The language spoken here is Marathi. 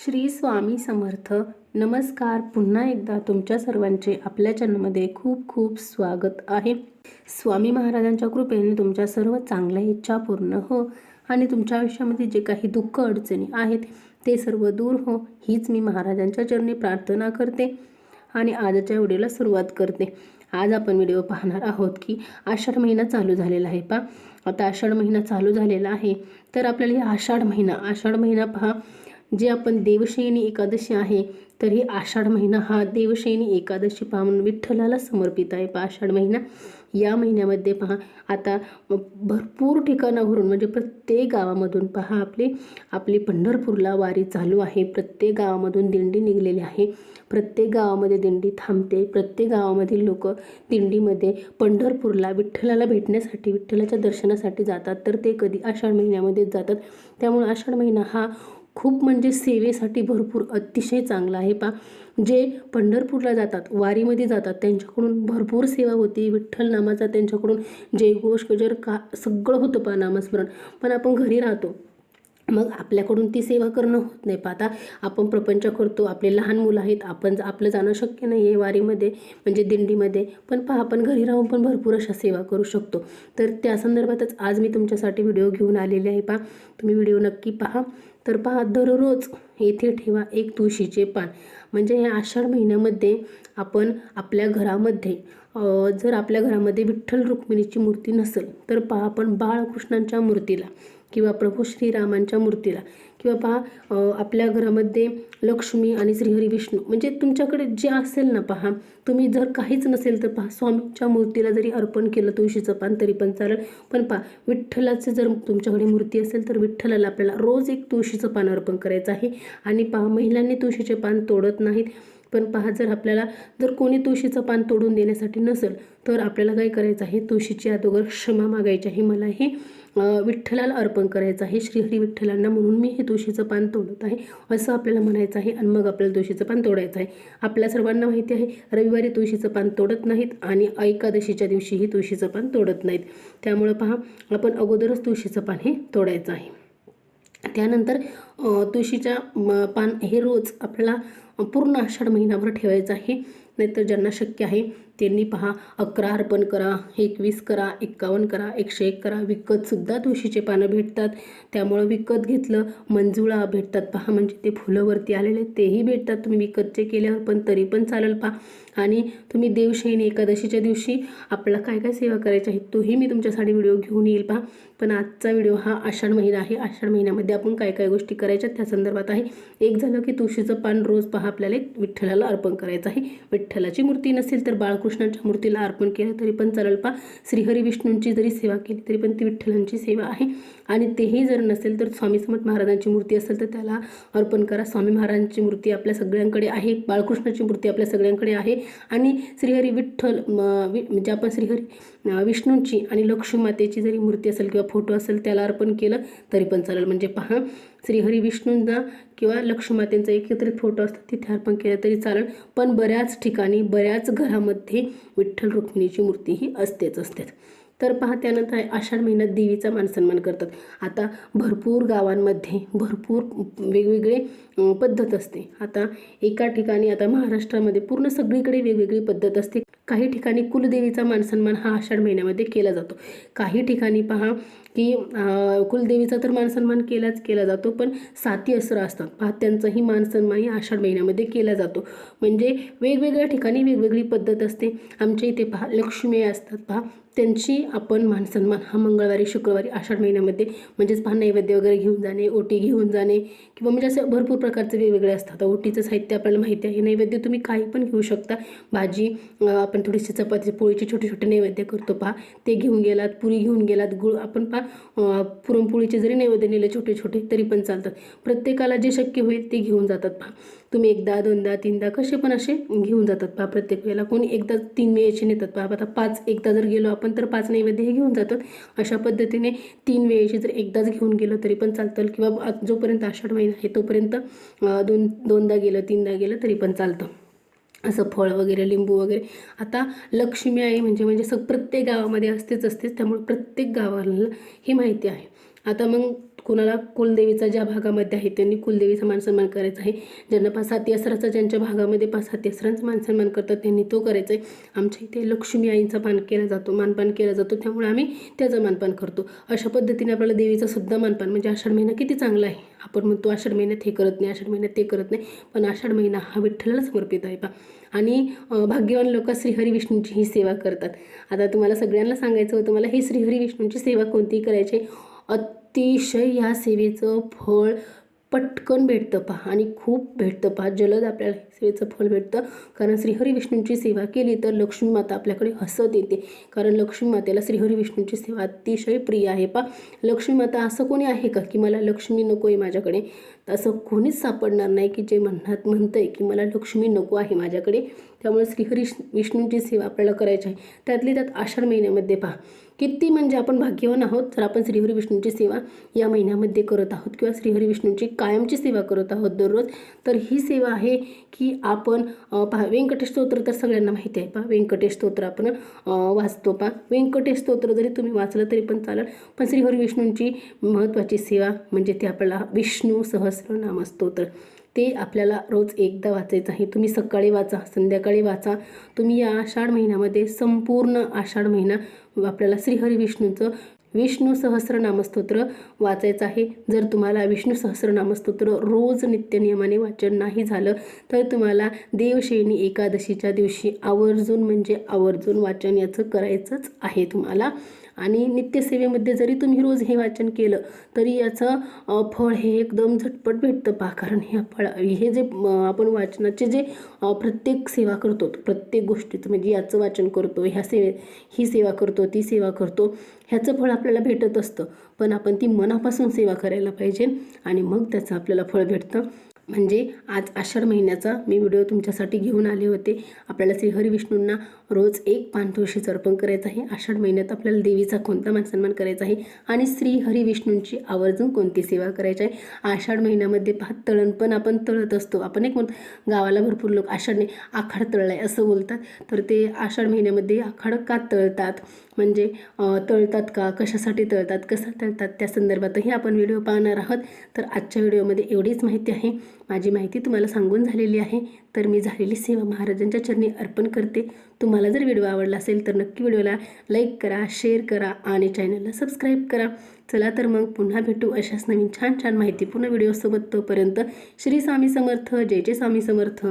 श्री स्वामी समर्थ. नमस्कार. पुन्हा एकदा तुमच्या सर्वांचे आपल्या चॅनलमध्ये खूप खूप स्वागत आहे. स्वामी महाराजांच्या कृपेने तुमच्या सर्व चांगल्या इच्छा पूर्ण हो आणि तुमच्या आयुष्यामध्ये जे काही दुःख अडचणी आहेत ते सर्व दूर हो हीच मी महाराजांच्या चरणी प्रार्थना करते आणि आजच्या व्हिडिओला सुरुवात करते. आज आपण व्हिडिओ पाहणार आहोत की आषाढ महिना चालू झालेला आहे पा आता आषाढ महिना चालू झालेला आहे तर आपल्याला आषाढ महिना आषाढ महिना पहा. जे आपण देवशयनी एकादशी आहे तर ही आषाढ महिना हा देवशयनी एकादशी पहा म्हणून विठ्ठलाला समर्पित आहे. पहा आषाढ महिना या महिन्यामध्ये पहा आता भरपूर ठिकाणावरून म्हणजे प्रत्येक गावामधून पहा आपली आपली पंढरपूरला वारी चालू आहे. प्रत्येक गावामधून दिंडी निघलेली आहे. प्रत्येक गावामध्ये दिंडी थांबते. प्रत्येक गावामधील लोक दिंडीमध्ये पंढरपूरला विठ्ठलाला भेटण्यासाठी विठ्ठलाच्या दर्शनासाठी जातात. तर ते कधी आषाढ महिन्यामध्येच जातात. त्यामुळे आषाढ महिना हा खूप म्हणजे सेवेसाठी भरपूर अतिशय चांगला आहे पा जे पंढरपूरला जातात वारीमध्ये जातात त्यांच्याकडून भरपूर सेवा होती. विठ्ठल नामाचा त्यांच्याकडून जयघोष गजर का सगळं होतं पा नामस्मरण पण आपण घरी राहतो. मग आपल्याकडून ती सेवा करणं होत नाही. पाहता आपण प्रपंच करतो आपले लहान मुलं आहेत आपण आपलं जाणं शक्य नाही आहे वारीमध्ये म्हणजे दिंडीमध्ये. पण पहा आपण घरी राहून पण भरपूर अशा सेवा करू शकतो. तर त्या संदर्भातच आज मी तुमच्यासाठी व्हिडिओ घेऊन आलेले आहे. पहा तुम्ही व्हिडिओ नक्की पहा. तर पहा दररोज येथे ठेवा एक तुळशीचे पान. म्हणजे या आषाढ महिन्यामध्ये आपण आपल्या घरामध्ये जर आपल्या घरामध्ये विठ्ठल रुक्मिणीची मूर्ती नसेल तर पहा आपण बाळकृष्णांच्या मूर्तीला किंवा प्रभू श्रीरामांच्या मूर्तीला किंवा पहा आपल्या घरामध्ये लक्ष्मी आणि श्रीहरी विष्णू म्हणजे तुमच्याकडे जे असेल ना पहा तुम्ही जर काहीच नसेल तर पहा स्वामीच्या मूर्तीला जरी अर्पण केलं तुळशीचं पान तरी पण चालेल. पण पहा विठ्ठलाचं जर तुमच्याकडे मूर्ती असेल तर विठ्ठलाला आपल्याला रोज एक तुळशीचं पान अर्पण करायचं आहे. आणि पहा महिलांनी तुळशीचे पान तोडत नाहीत. पण पहा जर आपल्याला जर कोणी तुळशीचं पान तोडून देण्यासाठी नसेल तर आपल्याला काय करायचं आहे? तुळशीची अगोदर क्षमा मागायची आहे मला हे विठ्ठलाला अर्पण करायचं आहे श्रीहरी विठ्ठलांना म्हणून मी हे तुळशीचं पान तोडत आहे असं आपल्याला म्हणायचं आहे आणि मग आपल्याला तुळशीचं पान तोडायचं आहे. आपल्या सर्वांना माहिती आहे रविवारी तुळशीचं पान तोडत नाहीत आणि एकादशीच्या दिवशीही तुळशीचं पान तोडत नाहीत. त्यामुळं पहा आपण अगोदरच तुळशीचं पान हे तोडायचं आहे. त्यानंतर तुळशीच्या पान हे रोज आपल्याला पूर्ण आषाढ महिनाभर ठेवायचं आहे. नाहीतर ज्यांना शक्य आहे त्यांनी पहा अकरा अर्पण करा एकवीस करा एक्कावन्न करा एकशे एक करा. विकतसुद्धा तुळशीचे पानं भेटतात. त्यामुळं विकत घेतलं मंजुळा भेटतात पहा. म्हणजे ते फुलंवरती आलेले तेही भेटतात. तुम्ही विकतचे केल्यावर पण तरी पण चालेल पहा. आणि तुम्ही देवशयनी एकादशीच्या दिवशी आपला काय काय सेवा करायची आहे तोही मी तुमच्यासाठी व्हिडिओ घेऊन येईल पहा. पण आजचा व्हिडिओ हा आषाढ महिना आहे. आषाढ महिन्यामध्ये आपण काय काय गोष्टी करायच्या त्या संदर्भात आहे. एक झालं की तुळशीचं पान रोज पहा आपल्याला एक विठ्ठलाला अर्पण करायचं आहे. विठ्ठलाची मूर्ती नसेल तर कृष्णांच्या मूर्तीला अर्पण केलं तरी पण चालेल पा श्रीहरी विष्णूंची जरी सेवा केली तरी पण ती विठ्ठलांची सेवा आहे. आणि तेही जर नसेल तर स्वामी समर्थ महाराजांची मूर्ती असेल तर त्याला अर्पण करा. स्वामी महाराजांची मूर्ती आपल्या सगळ्यांकडे आहे. बाळकृष्णाची मूर्ती आपल्या सगळ्यांकडे आहे. आणि श्रीहरी विठ्ठल म्हणजे आपण श्रीहरी विष्णूंची आणि लक्ष्मी मातेची जरी मूर्ती असेल किंवा फोटो असेल त्याला अर्पण केलं तरी पण चालेल. म्हणजे पहा श्रीहरी विष्णूंचा किंवा लक्ष्मीमातेंचा एकत्रित फोटो असतात तिथे अर्पण केलं तरी चालेल. पण बऱ्याच ठिकाणी बऱ्याच घरामध्ये विठ्ठल रुक्मिणीची मूर्ती ही असतेच असते तर पहा त्यानंतर आषाढ महिन्यात देवीचा मानसन्मान करतात. आता भरपूर गावांमध्ये भरपूर वेगवेगळे पद्धत असते. आता एका ठिकाणी आता महाराष्ट्रामध्ये पूर्ण सगळीकडे वेगवेगळी पद्धत असते. काही ठिकाणी कुलदेवीचा मानसन्मान हा आषाढ महिन्यामध्ये केला जातो. काही ठिकाणी पहा की कुलदेवीचा तर मानसन्मान केलाच केला जातो पण साती असरं असतात. पहा त्यांचाही मानसन्मान ही आषाढ महिन्यामध्ये केला जातो. म्हणजे वेगवेगळ्या ठिकाणी वेगवेगळी पद्धत असते. आमच्या इथे पहा लक्ष्मी असतात पहा. त्यांची आपण मानसन्मान हा मंगळवारी शुक्रवारी आषाढ महिन्यामध्ये म्हणजेच पहा नैवेद्य वगैरे घेऊन जाणे ओटी घेऊन जाणे किंवा म्हणजे असं भरपूर प्रकारचे वेगवेगळे असतात. ओटीचं साहित्य आपल्याला माहिती आहे. नैवेद्य तुम्ही काही पण घेऊ शकता. भाजी आपण थोडीशी चपाती पोळीचे छोटे छोटे नैवेद्य करतो पहा. ते घेऊन गेलात पुरी घेऊन गेलात गुळ आपण पहा पुरणपोळीचे जरी नैवेद्य नेले छोटे छोटे तरी पण चालतात. प्रत्येकाला जे शक्य होईल ते घेऊन जातात पहा. तुम्ही एकदा दोनदा तीनदा कसे पण असे घेऊन जातात पहा. प्रत्येक वेळेला कोणी एकदा तीन वेळेचे नेतात पहा. आता पाच एकदा जर गेलो आपण तर पाच नैवेद्य हे घेऊन जातात. अशा पद्धतीने तीन वेळेचे जर एकदाच घेऊन गेलो तरी पण चालतं. किंवा जोपर्यंत आषाढ महिना आहे तोपर्यंत दोन दोनदा गेलं तीनदा गेलं तरी पण चालतं. असं फळ वगैरे लिंबू वगैरे. आता लक्ष्मी आई म्हणजे म्हणजे सग प्रत्येक गावामध्ये असतेच असतेच. त्यामुळे प्रत्येक गावाला ही माहिती आहे. आता मग कोणाला कुलदेवीचा ज्या भागामध्ये आहे त्यांनी कुलदेवीचा मानसन्मान करायचा आहे. ज्यांना पाच सात असराचा ज्यांच्या भागामध्ये पाच असरांचा मानसन्मान करतात त्यांनी तो करायचा आहे. आमच्या इथे लक्ष्मी आईंचा मान केला जातो मानपान केला जातो. त्यामुळे आम्ही त्याचं मानपान करतो. अशा पद्धतीने आपल्याला देवीचा सुद्धा मानपान म्हणजे आषाढ महिना किती चांगला आहे. आपण म्हणतो आषाढ महिन्यात हे करत नाही आषाढ महिन्यात ते करत नाही. पण आषाढ महिना हा विठ्ठलाला समर्पित आहे पा आणि भाग्यवान लोक श्रीहरी विष्णूंची ही सेवा करतात. आता तुम्हाला सगळ्यांना सांगायचं होतं मला ही श्रीहरी विष्णूंची सेवा कोणती करायची अतिशय ह्या सेवेचं फळ पटकन भेटतं पहा आणि खूप भेटतं पहा. जलद आपल्याला सेवेचं फळ भेटतं. कारण श्रीहरी विष्णूंची सेवा केली तर लक्ष्मी माता आपल्याकडे हसत येते. कारण लक्ष्मी मातेला श्रीहरी विष्णूंची सेवा अतिशय प्रिय आहे पा लक्ष्मी माता असं कोणी आहे का की मला लक्ष्मी नको आहे माझ्याकडे? असं कोणीच सापडणार नाही की जे म्हणत आहे की मला लक्ष्मी नको आहे माझ्याकडे त्यामुळे श्रीहरी विष्णूंची सेवा आपल्याला करायची आहे. त्यातली त्यात आषाढ महिन्यामध्ये पहा. किती म्हणजे आपण भाग्यवान आहोत तर आपण श्रीहरी विष्णूंची सेवा या महिन्यामध्ये करत आहोत किंवा श्रीहरी विष्णूंची कायमची सेवा करत आहोत दररोज. तर ही सेवा आहे की आपण पहा व्यंकटेश स्तोत्र तर सगळ्यांना माहिती आहे. पहा व्यंकटेश स्तोत्र आपण वाचतो. पहा व्यंकटेश स्तोत्र जरी तुम्ही वाचलं तरी पण चालेल पण श्रीहरी विष्णूंची महत्त्वाची सेवा म्हणजे ते आपल्याला विष्णू सहस सहस्रनामस्तोत्र ते आपल्याला रोज एकदा वाचायचं आहे. तुम्ही सकाळी वाचा संध्याकाळी वाचा. तुम्ही या आषाढ महिन्यामध्ये संपूर्ण आषाढ महिना आपल्याला श्रीहरी विष्णूचं विष्णू सहस्रनामस्तोत्र वाचायचं आहे. जर तुम्हाला विष्णू सहस्रनामस्तोत्र रोज नित्यनियमाने वाचन नाही झालं तर तुम्हाला देवशयनी एकादशीच्या दिवशी आवर्जून म्हणजे आवर्जून वाचन याचं करायचंच आहे तुम्हाला. आणि नित्यसेवेमध्ये जरी तुम्ही रोज हे वाचन केलं तरी याचं फळ हे एकदम झटपट भेटतं पहा. कारण हे फळ हे जे आपण वाचनाचे जे प्रत्येक सेवा करतो प्रत्येक गोष्टीचं म्हणजे याचं वाचन करतो ह्या सेवे ही सेवा करतो ती सेवा करतो ह्याचं फळ आपल्याला भेटत असतं. पण आपण ती मनापासून सेवा करायला पाहिजे आणि मग त्याचं आपल्याला फळ भेटतं. म्हणजे आज आषाढ महिन्याचा मी व्हिडिओ तुमच्यासाठी घेऊन आले होते. आपल्याला श्री हरिविष्णूंना रोज एक पान तुळशीच अर्पण करायचं आहे. आषाढ महिन्यात आपल्याला देवीचा कोणता मान सन्मान करायचा आहे? आणि श्री हरिविष्णूंची आवर्जून कोणती सेवा करायची आहे? आषाढ महिन्यामध्ये भात तळण पण आपण तळत असतो. आपण एक म्हणतो गावाला भरपूर लोक आषाढने आखाड तळलाय असं बोलतात. तर ते आषाढ महिन्यामध्ये आखाड का तळतात? म्हणजे तळतात का? कशासाठी तळतात? कसं तळतात? त्या संदर्भातही आपण व्हिडिओ पाहणार आहोत. तर आजच्या व्हिडिओमध्ये एवढीच माहिती आहे. माझी माहिती तुम्हाला सांगून झालेली आहे. तर मी झालेली सेवा महाराजांच्या चरणी अर्पण करते. तुम्हाला जर व्हिडिओ आवडला असेल तर नक्की व्हिडिओला लाईक करा शेअर करा आणि चॅनलला सबस्क्राईब करा. चला तर मग पुन्हा भेटू अशाच नवीन छान छान माहितीपूर्ण व्हिडिओसोबत तोपर्यंत श्री स्वामी समर्थ जय जय स्वामी समर्थ.